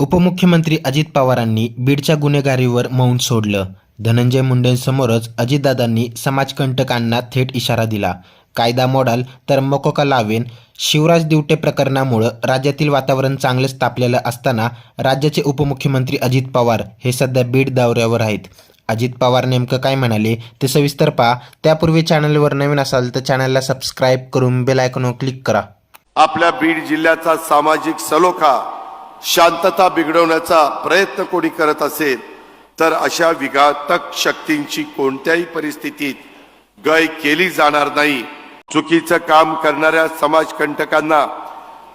उपमुख्यमंत्री अजित पवारांनी बीडच्या गुन्हेगारीवर मौन सोडलं. धनंजय मुंडेंसमोरच अजितदादांनी समाजकंटकांना थेट इशारा दिला. कायदा मोडाल तर मकोका लावेन. शिवराज दिवटे प्रकरणामुळं राज्यातील वातावरण चांगलेच तापलेलं असताना राज्याचे उपमुख्यमंत्री अजित पवार हे सध्या बीड दौऱ्यावर आहेत. अजित पवार नेमकं काय म्हणाले ते सविस्तर पहा. त्यापूर्वी चॅनलवर नवीन असाल तर चॅनलला सबस्क्राईब करून बेल आयकॉनवर क्लिक करा. आपल्या बीड जिल्ह्याचा सामाजिक सलोखा शांतता बिघडवण्याचा प्रयत्न कोणी करत असेल तर अशा विघातक शक्तींची कोणत्याही परिस्थितीत गय केली जाणार नाही. चुकीचं काम करणाऱ्या समाजकंटकांना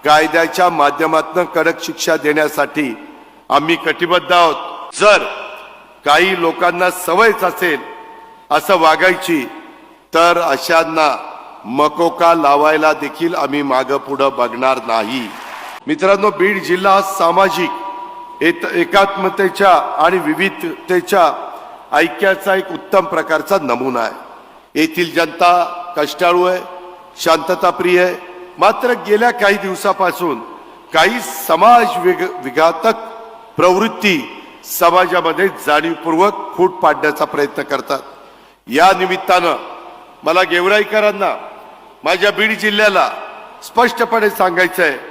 कायद्याच्या माध्यमातून कडक शिक्षा देण्यासाठी आम्ही कटिबद्ध आहोत. जर काही लोकांना सवयच असेल असं वागायची तर अशांना मकोका लावायला देखील आम्ही मागं पुढं बघणार नाही. मित्रांनो बीड जिल्हा हा सामाजिक एत- एकात्मतेच्या आणि विविधतेच्या ऐक्याचा एक उत्तम प्रकारचा नमुना आहे. येथील जनता कष्टाळू आहे शांतताप्रिय आहे. मात्र गेल्या काही दिवसापासून काही समाज विघ विघातक प्रवृत्ती समाजामध्ये जाणीवपूर्वक फूट पाडण्याचा प्रयत्न करतात. या निमित्तानं मला गेवराईकरांना माझ्या बीड जिल्ह्याला स्पष्टपणे सांगायचं आहे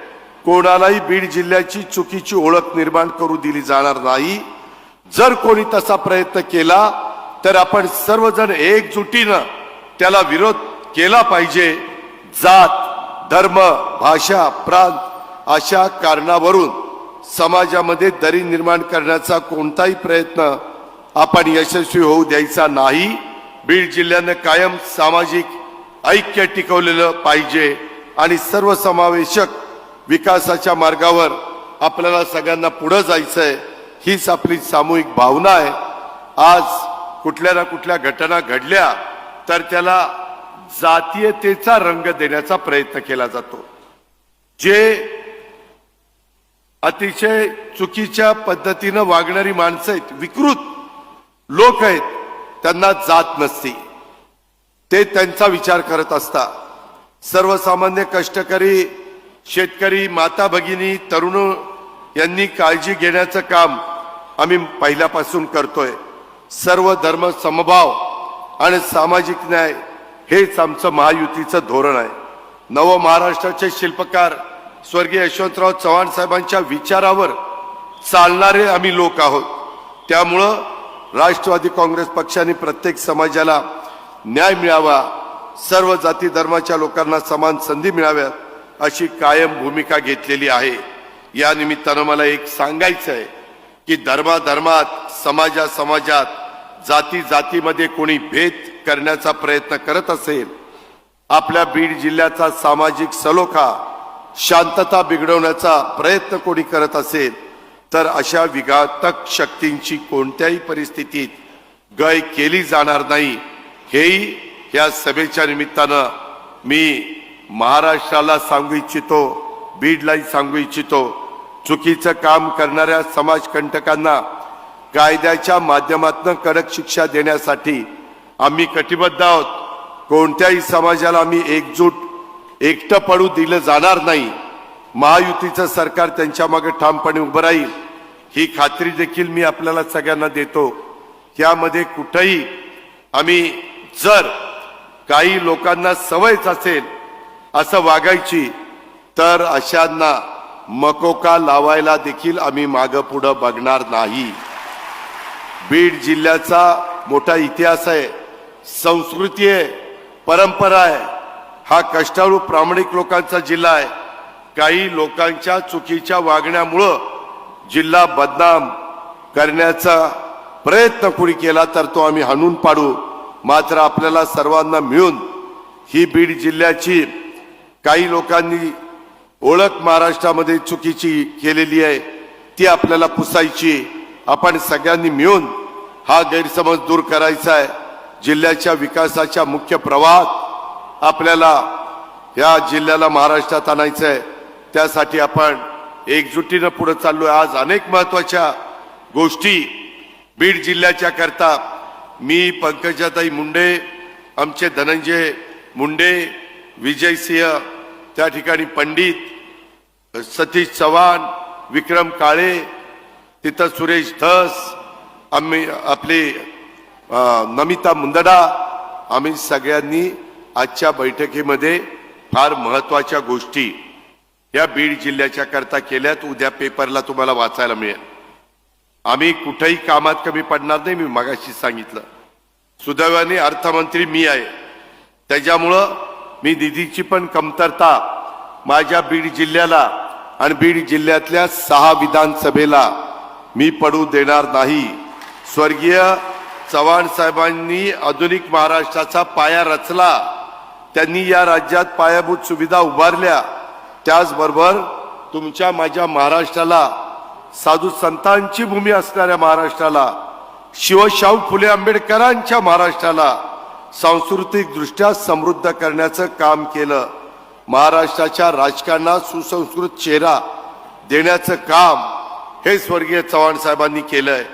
कोणालाही बीड जिल्ह्याची चुकीची ओळख निर्माण करू दिली जाणार नाही. जर कोणी तसा प्रयत्न केला तर आपण सर्वजण एकजुटीनं त्याला विरोध केला पाहिजे. जात धर्म भाषा प्रांत अशा कारणावरून समाजामध्ये दरी निर्माण करण्याचा कोणताही प्रयत्न आपण यशस्वी होऊ द्यायचा नाही. बीड जिल्ह्यानं कायम सामाजिक ऐक्य टिकवलेलं पाहिजे आणि सर्वसमावेशक विकासाच्या मार्गावर आपल्याला सगळ्यांना पुढं जायचं आहे हीच आपली सामूहिक भावना आहे. आज कुठल्या ना कुठल्या घटना घडल्या तर त्याला जातीयतेचा रंग देण्याचा प्रयत्न केला जातो. जे अतिशय चुकीच्या पद्धतीनं वागणारी माणसं आहेत विकृत लोक आहेत त्यांना जात नसते. ते त्यांचा विचार करत असतात. सर्वसामान्य कष्टकरी शेतकरी माता भगिनी तरुण यांनी काळजी घेण्याचं काम आम्ही पहिल्यापासून करतोय. सर्व धर्म समभाव आणि सामाजिक न्याय हेच आमचं महायुतीचं धोरण आहे. नव महाराष्ट्राचे शिल्पकार स्वर्गीय यशवंतराव चव्हाण साहेबांच्या विचारावर चालणारे आम्ही लोक आहोत. त्यामुळं राष्ट्रवादी काँग्रेस पक्षाने प्रत्येक समाजाला न्याय मिळावा सर्व जाती धर्माच्या लोकांना समान संधी मिळाव्यात अशी कायम भूमिका घेतलेली आहे. या निमित्तानं मला एक सांगायचं आहे की धर्माधर्मात समाजा समाजात जाती जातीमध्ये कोणी भेद करण्याचा प्रयत्न करत असेल आपल्या बीड जिल्ह्याचा सामाजिक सलोखा शांतता बिघडवण्याचा प्रयत्न कोणी करत असेल तर अशा विघातक शक्तींची कोणत्याही परिस्थितीत गय केली जाणार नाही. हेही या सभेच्या निमित्तानं मी महाराष्ट्राला सांगू इच्छितो बीडलाही सांगू इच्छितो चुकीचं काम करणाऱ्या समाजकंटकांना कायद्याच्या माध्यमातून कडक शिक्षा देण्यासाठी आम्ही कटिबद्ध आहोत. कोणत्याही समाजाला आम्ही एकजूट एकटं पडू दिलं जाणार नाही. महायुतीचं सरकार त्यांच्या मागे ठामपणे उभं राहील. ही खात्री देखील मी आपल्याला सगळ्यांना देतो. त्यामध्ये कुठंही आम्ही जर काही लोकांना सवयच असेल असं वागायची तर अशांना मकोका लावायला देखील आम्ही मागं पुढं बघणार नाही. बीड जिल्ह्याचा मोठा इतिहास आहे संस्कृती आहे परंपरा आहे हा कष्टाळू प्रामाणिक लोकांचा जिल्हा आहे. काही लोकांच्या चुकीच्या वागण्यामुळं जिल्हा बदनाम करण्याचा प्रयत्न कुणी केला तर तो आम्ही हाणून पाडू. मात्र आपल्याला सर्वांना मिळून ही बीड जिल्ह्याची काही लोकांनी ओळख महाराष्ट्रामध्ये चुकीची केलेली आहे ती आपल्याला पुसायची आपण सगळ्यांनी मिळून हा गैरसमज दूर करायचा आहे. जिल्ह्याच्या विकासाच्या मुख्य प्रवाहात आपल्याला या जिल्ह्याला महाराष्ट्रात आणायचं आहे. त्यासाठी आपण एकजुटीनं पुढे आहे आज अनेक महत्त्वाच्या गोष्टी बीड जिल्ह्याच्या करता. मी पंकजाताई मुंडे आमचे धनंजय मुंडे विजय सिंह त्या ठिकाणी पंडित सतीश चव्हाण विक्रम काळे तिथं सुरेश धस आम्ही आपले नमिता मुंदडा आम्ही सगळ्यांनी आजच्या बैठकीमध्ये फार महत्त्वाच्या गोष्टी या बीड जिल्ह्याच्या करता केल्यात. उद्या पेपरला तुम्हाला वाचायला मिळेल. आम्ही कुठेही कामात कमी पडणार नाही मी मगाशी सांगितलं. सुदैवाने अर्थमंत्री मी आहे. त्याच्यामुळं मी निधीची पण कमतरता माझ्या बीड जिल्ह्याला आणि बीड जिल्ह्यातल्या सहा विधानसभेला मी पडू देणार नाही. स्वर्गीय चव्हाण साहेबांनी आधुनिक महाराष्ट्राचा पाया रचला. त्यांनी या राज्यात पायाभूत सुविधा उभारल्या. त्याचबरोबर तुमच्या माझ्या महाराष्ट्राला साधू संतांची भूमी असणाऱ्या महाराष्ट्राला शिवशाहू फुले आंबेडकरांच्या महाराष्ट्राला सांस्कृतिकदृष्ट्या समृद्ध करण्याचं काम केलं. महाराष्ट्राच्या राजकारणात सुसंस्कृत चेहरा देण्याचं काम हे स्वर्गीय चव्हाण साहेबांनी केलंय.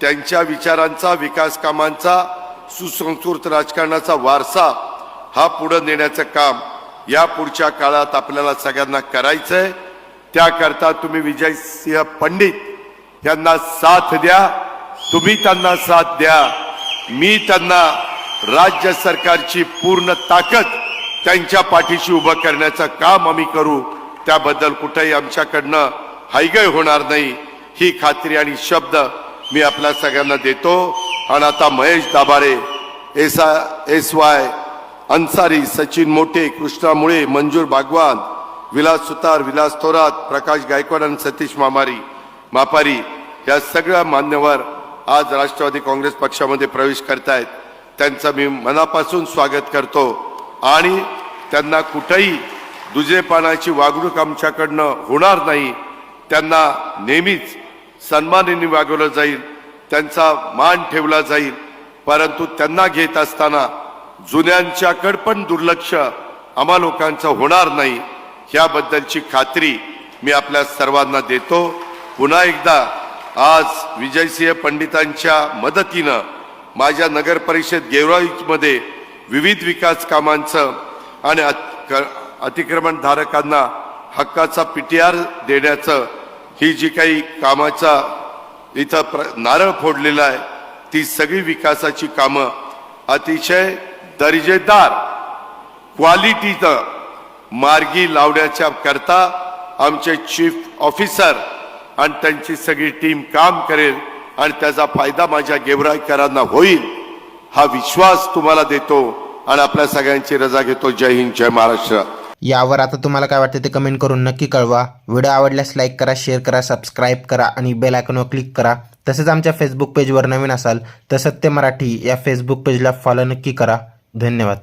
त्यांच्या विचारांचा विकास कामांचा सुसंस्कृत राजकारणाचा वारसा हा पुढे नेण्याचं काम या पुढच्या काळात आपल्याला सगळ्यांना करायचंय. त्याकरता तुम्ही विजयसिंह पंडित यांना साथ द्या. तुम्ही त्यांना साथ द्या. मी त्यांना राज्य सरकारची पूर्ण ताकद त्यांच्या पाठीशी उभं करण्याचं काम आम्ही करू त्याबद्दल कुठेही आमच्याकडनं हायगय होणार नाही. ही खात्री आणि शब्द मी आपल्या सगळ्यांना देतो. आणि आता Mahesh Dabhade S S Y Ansari Sachin Mothe Krishna Mule मंजूर भागवान विलास सुतार विलास थोरात प्रकाश गायकवाड आणि सतीश मामारी मापारी या सगळ्या मान्यवर आज राष्ट्रवादी काँग्रेस पक्षामध्ये प्रवेश करतायत. त्यांचं मी मनापासून स्वागत करतो. आणि त्यांना कुठंही दुजेपणाची वागणूक आमच्याकडनं होणार नाही. त्यांना नेहमीच सन्मानाने वागवलं जाईल त्यांचा मान ठेवला जाईल. परंतु त्यांना घेत असताना जुन्यांच्याकड पण दुर्लक्ष आम्हा लोकांचं होणार नाही. ह्याबद्दलची खात्री मी आपल्या सर्वांना देतो. पुन्हा एकदा आज विजयसिंह पंडितांच्या मदतीनं माझ्या नगर परिषद गेवराईमध्ये विविध विकास कामांचं आणि अत- क- अतिक्रमण धारकांना हक्काचा पीटीआर देण्याचं ही जी काही कामाचा इथं प्र नारळ फोडलेला आहे ती सगळी विकासाची कामं अतिशय दर्जेदार क्वालिटीचं मार्गी लावण्याच्या करता आमचे चीफ ऑफिसर आणि त्यांची सगळी टीम काम करेल. आणि त्याचा फायदा माझ्या गेवराईकरांना होईल हा विश्वास तुम्हाला देतो आणि आपल्या सगळ्यांची रजा घेतो. जय हिंद जय महाराष्ट्र. यावर आता तुम्हाला काय वाटतं ते कमेंट करून नक्की कळवा. व्हिडिओ आवडल्यास लाईक करा शेअर करा सबस्क्राईब करा आणि बेल आयकॉनवर क्लिक करा. तसेच आमच्या फेसबुक पेजवर नवीन असाल तर सत्य मराठी या फेसबुक पेजला फॉलो नक्की करा. धन्यवाद.